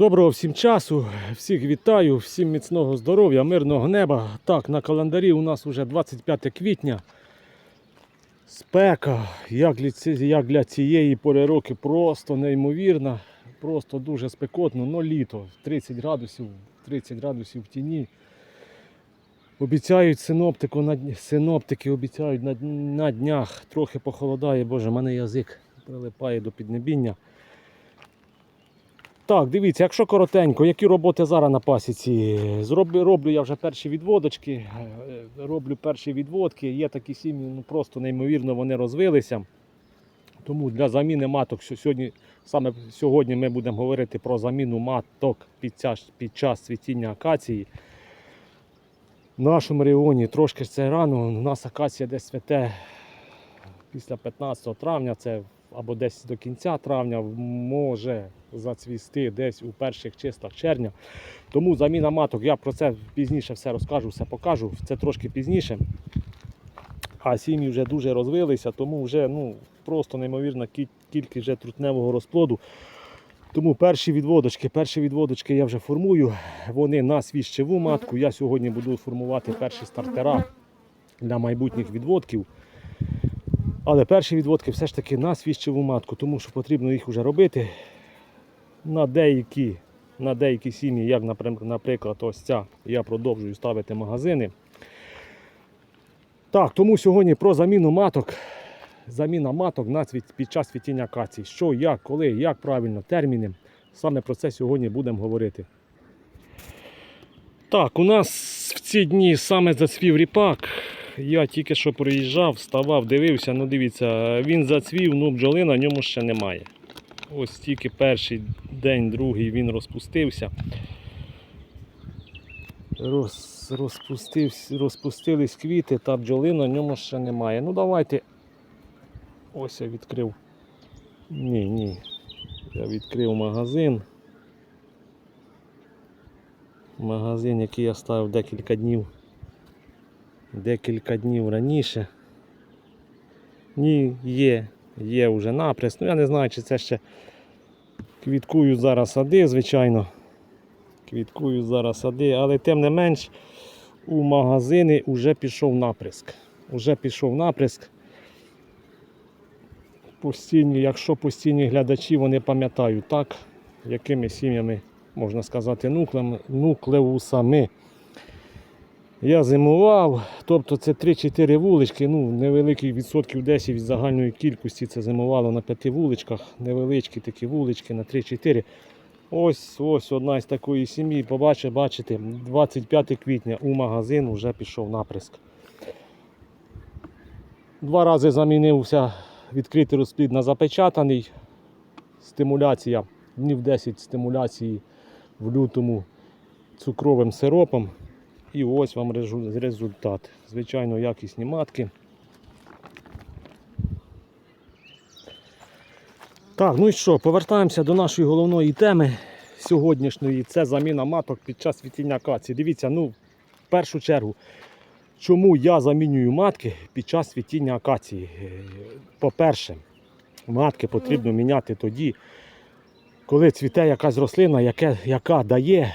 Доброго всім часу, всіх вітаю, всім міцного здоров'я, мирного неба. Так, на календарі у нас вже 25 квітня. Спека, як для, цієї пори роки, просто неймовірна, просто дуже спекотно, ну літо, 30 градусів, 30 градусів в тіні. Обіцяють синоптику, на, синоптики обіцяють на, на днях трохи похолодає, боже, в мене язик прилипає до піднебіння. Так, дивіться, якщо коротенько, які роботи зараз на пасіці? Зроблю, роблю я вже перші відводочки, е, роблю перші відводки. Є такі сім'ї, ну просто неймовірно вони розвилися. Тому для заміни маток сьо- сьогодні, саме сьогодні ми будемо говорити про заміну маток під час, під час цвітіння акації. В нашому регіоні трошки це рано. У нас акація десь цвете після 15 травня, це або десь до кінця травня може зацвісти десь у перших числах червня. Тому заміна маток, я про це пізніше все розкажу, все покажу. Це трошки пізніше. А сім'ї вже дуже розвилися, тому вже ну, просто неймовірна кількість вже трутневого розплоду. Тому перші відводочки, перші відводочки я вже формую. Вони на свіщеву матку. Я сьогодні буду формувати перші стартера для майбутніх відводків. Але перші відводки все ж таки на свіщеву матку, тому що потрібно їх вже робити на деякі, на деякі сім'ї, як наприклад, ось ця, я продовжую ставити магазини. Так, тому сьогодні про заміну маток. Заміна маток на цвіт, під час цвітіння акації. Що, як, коли, як правильно, терміни. Саме про це сьогодні будемо говорити. Так, у нас в ці дні саме зацвів ріпак. Я тільки що приїжджав, вставав, дивився, ну дивіться, він зацвів, ну бджоли на ньому ще немає. Ось тільки перший день, другий він розпустився. Роз, розпустився, розпустились квіти, та бджоли на ньому ще немає. Ну давайте. Ось я відкрив. Ні, ні. Я відкрив магазин. Магазин, який я ставив декілька днів. Декілька днів раніше. Ні, є, є вже наприс. Ну я не знаю, чи це ще квіткую зараз сади, звичайно. Квіткую зараз сади, але тим не менш у магазини вже пішов наприск. Уже пішов наприск. Постійні, якщо постійні глядачі вони пам'ятають так, якими сім'ями, можна сказати, нуклеусами. Я зимував, тобто це 3-4 вулички, ну невеликий відсотків 10 від загальної кількості це зимувало на 5 вуличках, невеличкі такі вулички на 3-4. Ось ось одна із такої сім'ї. Побачите, бачите, 25 квітня у магазин вже пішов наприск. Два рази замінився відкритий розплід на запечатаний. Стимуляція, днів 10 стимуляції в лютому цукровим сиропом. І ось вам результат. Звичайно, якісні матки. Так, ну і що, повертаємося до нашої головної теми сьогоднішньої. Це заміна маток під час цвітіння акації. Дивіться, ну, в першу чергу, чому я замінюю матки під час цвітіння акації. Е, По-перше, матки потрібно міняти тоді, коли цвіте якась рослина, яке, яка дає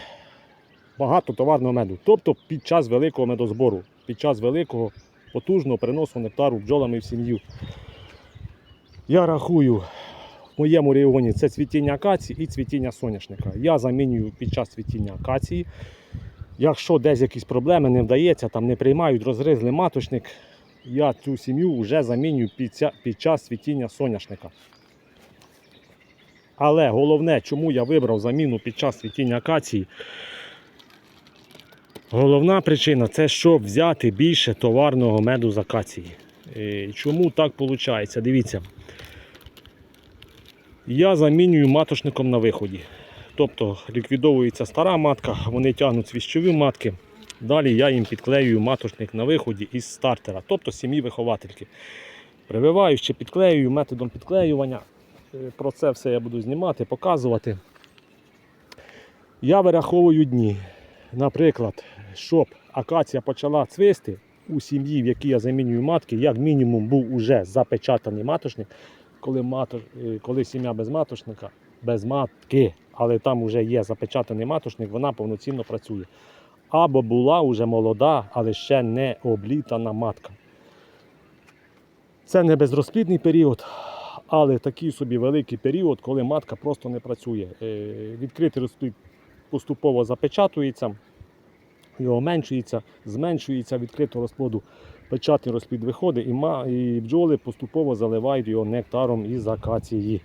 багато товарного меду. Тобто під час великого медозбору, під час великого потужного приносу нектару бджолами в сім'ю. Я рахую, в моєму регіоні це цвітіння акації і цвітіння соняшника. Я замінюю під час цвітіння акації. Якщо десь якісь проблеми не вдається, там не приймають, розгризли маточник, я цю сім'ю вже замінюю під, під час цвітіння соняшника. Але головне, чому я вибрав заміну під час цвітіння акації, Головна причина це щоб взяти більше товарного меду з акації. Е, Чому так виходить? Дивіться. Я замінюю маточником на виході. Тобто ліквідовується стара матка, вони тягнуть свіщові матки. Далі я їм підклеюю маточник на виході із стартера, тобто сім'ї виховательки. Прививаю ще підклеюю методом підклеювання. Е, Про це все я буду знімати, показувати. Я вираховую дні. Наприклад, щоб акація почала цвисти у сім'ї, в якій я замінюю матки, як мінімум був уже запечатаний маточник, коли, матош... е, коли сім'я без маточника, без матки, але там вже є запечатаний маточник, вона повноцінно працює. Або була вже молода, але ще не облітана матка. Це не безрозплідний період, але такий собі великий період, коли матка просто не працює. Е, Відкритий розплід поступово запечатується, його меншується, зменшується відкритого розплоду. Печатний розплід виходить, і бджоли поступово заливають його нектаром із акації.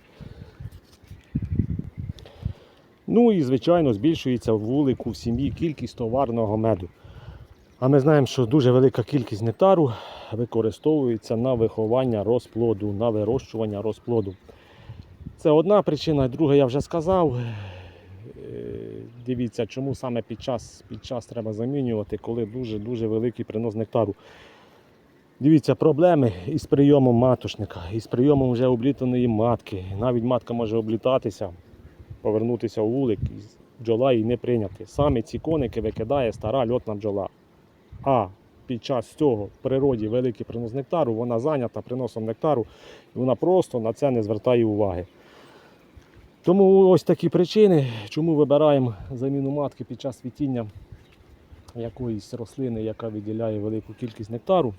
Ну і, звичайно, збільшується в вулику в сім'ї кількість товарного меду. А ми знаємо, що дуже велика кількість нектару використовується на виховання розплоду, на вирощування розплоду. Це одна причина, друга я вже сказав. Дивіться, чому саме під час, під час треба замінювати, коли дуже-дуже великий принос нектару. Дивіться, проблеми із прийомом маточника, із прийомом вже облітаної матки. Навіть матка може облітатися, повернутися у вулик, бджола її не прийняти. Саме ці коники викидає стара льотна бджола. А під час цього в природі великий принос нектару, вона зайнята приносом нектару, і вона просто на це не звертає уваги. Тому ось такі причини, чому вибираємо заміну матки під час цвітіння якоїсь рослини, яка виділяє велику кількість нектару.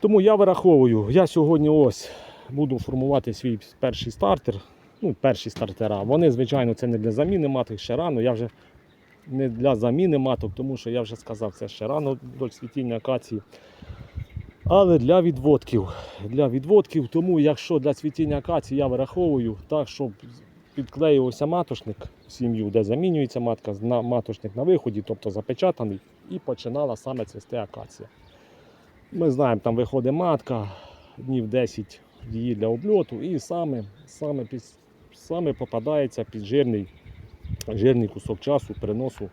Тому я вираховую, я сьогодні ось буду формувати свій перший стартер. Ну, перші стартера. Вони, звичайно, це не для заміни маток, ще рано. Я вже не для заміни маток, тому що я вже сказав, це ще рано до цвітіння акації. Але для відводків. Для відводків, тому якщо для цвітіння акації я вираховую так, щоб підклеювався маточник в сім'ю, де замінюється матка, на маточник на виході, тобто запечатаний, і починала саме цвісти акація. Ми знаємо, там виходить матка, днів 10 її для обльоту, і саме, саме, під, саме попадається під жирний, жирний кусок часу переносу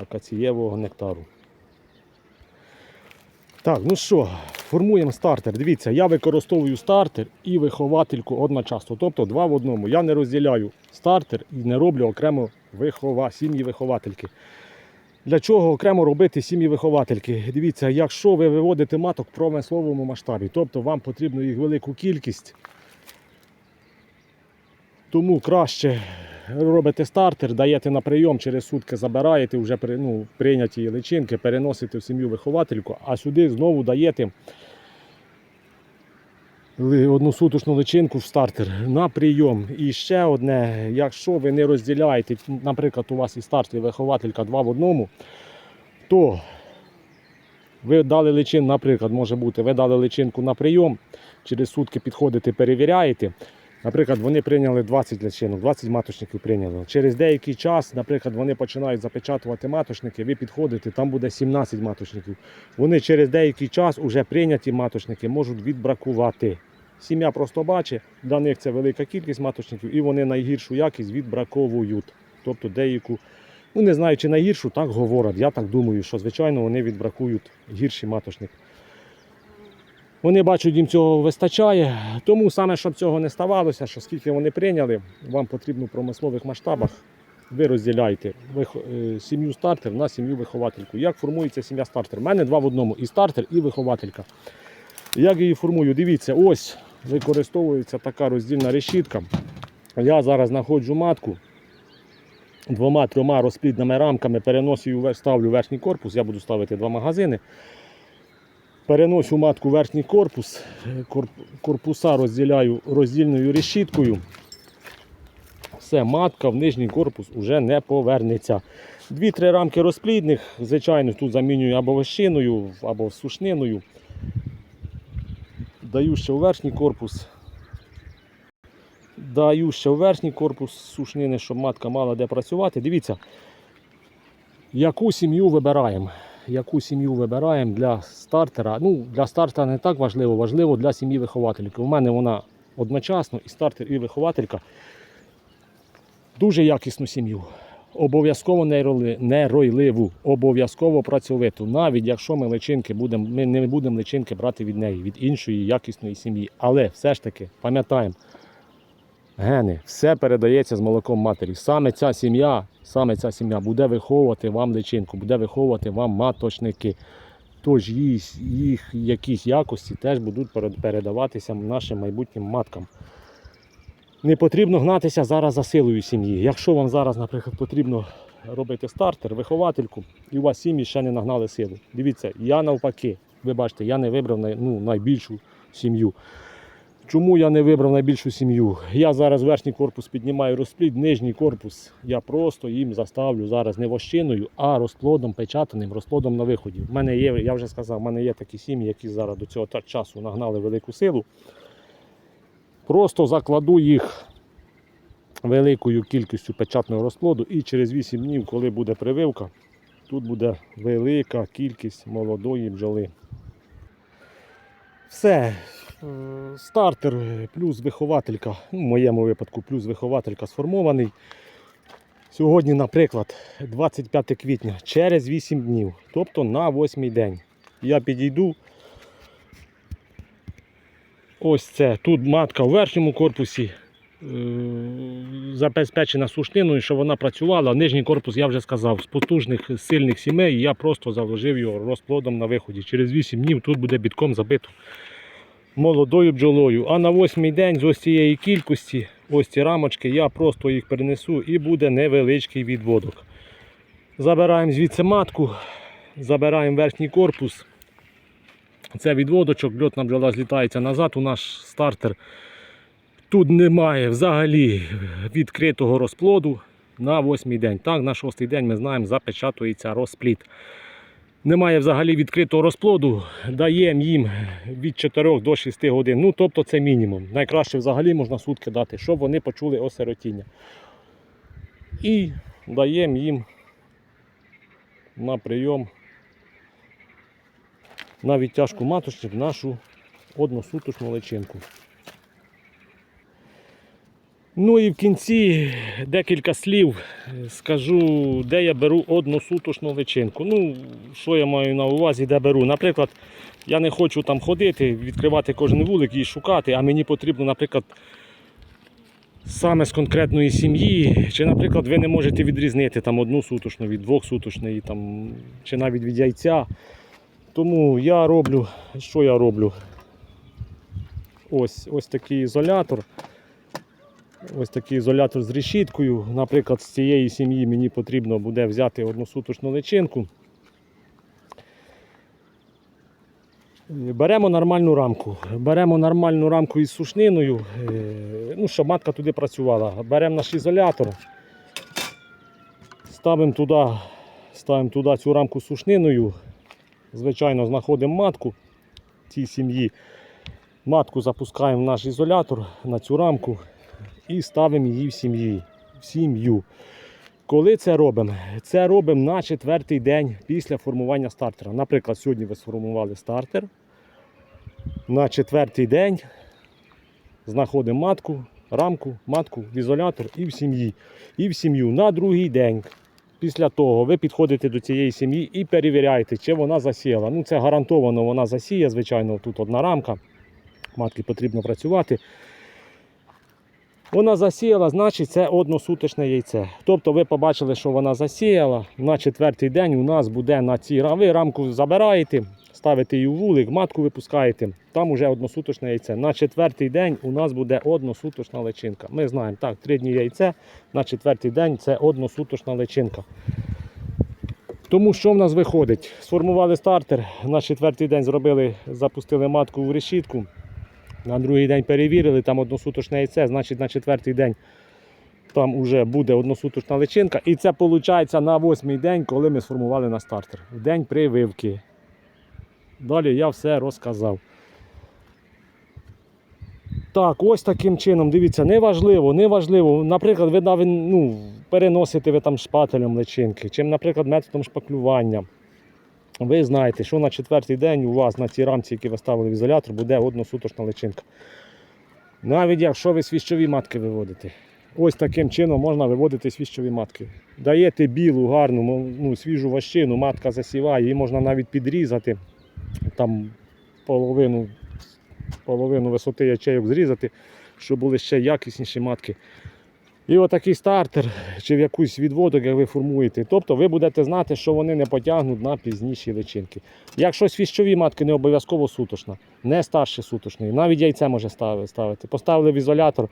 акацієвого нектару. Так, ну що, формуємо стартер. Дивіться, я використовую стартер і виховательку одночасно. Тобто два в одному. Я не розділяю стартер і не роблю окремо вихова, сім'ї виховательки. Для чого окремо робити сім'ї виховательки? Дивіться, якщо ви виводите маток в промисловому масштабі, тобто вам потрібно їх велику кількість, тому краще робите стартер, даєте на прийом, через сутки забираєте вже ну, прийняті личинки, переносите в сім'ю виховательку, а сюди знову даєте одну суточну личинку в стартер на прийом. І ще одне, якщо ви не розділяєте, наприклад, у вас і стартер, і вихователька два в одному, то ви дали личин, наприклад, може бути, ви дали личинку на прийом, через сутки підходите, перевіряєте. Наприклад, вони прийняли 20 личинок, 20 маточників прийняли. Через деякий час, наприклад, вони починають запечатувати маточники, ви підходите, там буде 17 маточників. Вони через деякий час уже прийняті маточники можуть відбракувати. Сім'я просто бачить, для них це велика кількість маточників, і вони найгіршу якість відбраковують. Тобто деяку, ну не знаю, чи найгіршу, так говорять. Я так думаю, що звичайно вони відбракують гірший маточник. Вони бачать, їм цього вистачає. Тому саме, щоб цього не ставалося, що скільки вони прийняли, вам потрібно в промислових масштабах. Ви розділяєте е, сім'ю стартер на сім'ю виховательку. Як формується сім'я стартер? У мене два в одному: і стартер, і вихователька. Як її формую? Дивіться, ось використовується така роздільна решітка. Я зараз знаходжу матку двома-трьома розплідними рамками, переношу її, ставлю верхній корпус, я буду ставити два магазини. Переношу матку верхній корпус, корпуса розділяю роздільною решіткою. Все, матка в нижній корпус вже не повернеться. Дві-три рамки розплідних, звичайно, тут замінюю або вощиною, або сушниною. Даю ще в верхній корпус. Даю ще в верхній корпус сушнини, щоб матка мала де працювати. Дивіться, яку сім'ю вибираємо. Яку сім'ю вибираємо для стартера. Ну, для стартера не так важливо, важливо для сім'ї виховательки. У мене вона одночасно і стартер, і вихователька. Дуже якісну сім'ю. Обов'язково не роли- не ройливу, обов'язково працьовиту. Навіть якщо ми личинки будемо, ми не будемо личинки брати від неї, від іншої якісної сім'ї. Але все ж таки пам'ятаємо, гени, все передається з молоком матері. Саме ця сім'я, саме ця сім'я буде виховувати вам личинку, буде виховувати вам маточники. Тож їх, їх якісь якості теж будуть передаватися нашим майбутнім маткам. Не потрібно гнатися зараз за силою сім'ї. Якщо вам зараз, наприклад, потрібно робити стартер, виховательку, і у вас сім'ї ще не нагнали силу. Дивіться, я навпаки, ви бачите, я не вибрав ну, найбільшу сім'ю. Чому я не вибрав найбільшу сім'ю? Я зараз верхній корпус піднімаю розплід, нижній корпус я просто їм заставлю зараз не вощиною, а розплодом печатаним, розплодом на виході. В мене є, я вже сказав, в мене є такі сім'ї, які зараз до цього часу нагнали велику силу. Просто закладу їх великою кількістю печатного розплоду і через 8 днів, коли буде прививка, тут буде велика кількість молодої бджоли. Все. Е, Стартер плюс вихователька, ну, в моєму випадку плюс вихователька сформований. Сьогодні, наприклад, 25 квітня, через 8 днів, тобто на 8 день. Я підійду. Ось це. Тут матка в верхньому корпусі е, забезпечена сушниною, що вона працювала. Нижній корпус, я вже сказав, з потужних сильних сімей я просто заложив його розплодом на виході. Через 8 днів тут буде бітком забито молодою бджолою. А на восьмий день з ось цієї кількості, ось ці рамочки, я просто їх перенесу і буде невеличкий відводок. Забираємо звідси матку, забираємо верхній корпус. Це відводочок, льотна бджола злітається назад у наш стартер. Тут немає взагалі відкритого розплоду на восьмий день. Так, на шостий день ми знаємо, запечатується розплід. Немає взагалі відкритого розплоду, даємо їм від 4 до 6 годин. Ну, тобто це мінімум. Найкраще взагалі можна сутки дати, щоб вони почули осиротіння. І даємо їм на прийом на відтяжку маточник нашу односуточну личинку. Ну і в кінці декілька слів е, скажу, де я беру односуточну личинку. Ну, що я маю на увазі, де беру. Наприклад, я не хочу там ходити, відкривати кожен вулик і шукати, а мені потрібно, наприклад, саме з конкретної сім'ї, чи, наприклад, ви не можете відрізнити там одну суточну від двох суточної, там, чи навіть від яйця. Тому я роблю, що я роблю? Ось, ось такий ізолятор. Ось такий ізолятор з решіткою. Наприклад, з цієї сім'ї мені потрібно буде взяти односуточну личинку. Беремо нормальну рамку. Беремо нормальну рамку із сушниною, е, ну, щоб матка туди працювала. Беремо наш ізолятор, ставимо туди, ставимо туди цю рамку з сушниною. Звичайно, знаходимо матку цій сім'ї. Матку запускаємо в наш ізолятор на цю рамку і ставимо її в сім'ї. В сім'ю. Коли це робимо? Це робимо на четвертий день після формування стартера. Наприклад, сьогодні ви сформували стартер. На четвертий день знаходимо матку, рамку, матку в ізолятор і в сім'ї. І в сім'ю на другий день. Після того ви підходите до цієї сім'ї і перевіряєте, чи вона засіяла. Ну, це гарантовано вона засіє, звичайно, тут одна рамка. Матки потрібно працювати. Вона засіяла, значить це односуточне яйце. Тобто ви побачили, що вона засіяла. На четвертий день у нас буде на цій рамі. Ви рамку забираєте, ставите її у вулик, матку випускаєте. Там уже односуточне яйце. На четвертий день у нас буде односуточна личинка. Ми знаємо, так, три дні яйце, на четвертий день це односуточна личинка. Тому що в нас виходить? Сформували стартер, на четвертий день зробили, запустили матку в решітку. На другий день перевірили, там односуточне яйце, значить на четвертий день там вже буде односуточна личинка. І це виходить на восьмий день, коли ми сформували на стартер. В день прививки. Далі я все розказав. Так, ось таким чином, дивіться, неважливо, неважливо. Наприклад, ви ну, переносите ви там шпателем личинки, чим, наприклад, методом шпаклювання. Ви знаєте, що на четвертий день у вас на цій рамці, які ви ставили в ізолятор, буде односуточна личинка. Навіть якщо ви свіщові матки виводите. Ось таким чином можна виводити свіщові матки. Даєте білу, гарну, ну, свіжу ващину, матка засіває, її можна навіть підрізати, там половину, половину висоти ячейок зрізати, щоб були ще якісніші матки. І отакий стартер чи в якусь відводок, як ви формуєте. Тобто ви будете знати, що вони не потягнуть на пізніші личинки. Якщо свіщові матки не обов'язково суточна, не старше суточної, навіть яйце може ставити. Поставили в ізолятор,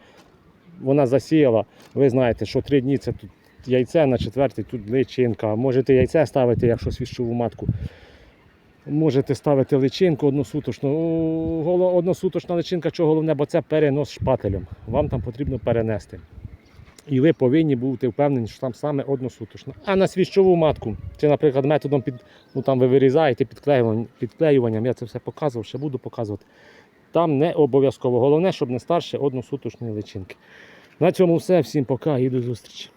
вона засіяла. Ви знаєте, що три дні це тут яйце, на четвертий тут личинка. Можете яйце ставити, якщо свіщову матку. Можете ставити личинку односуточну. Односуточна личинка, що головне, бо це перенос шпателем. Вам там потрібно перенести. І ви повинні бути впевнені, що там саме односуточно. А на свіщову матку, чи, наприклад, методом під, ну, там ви вирізаєте підклеюванням, підклеюванням, я це все показував, ще буду показувати. Там не обов'язково. Головне, щоб не старше односуточної личинки. На цьому все. Всім пока і до зустрічі.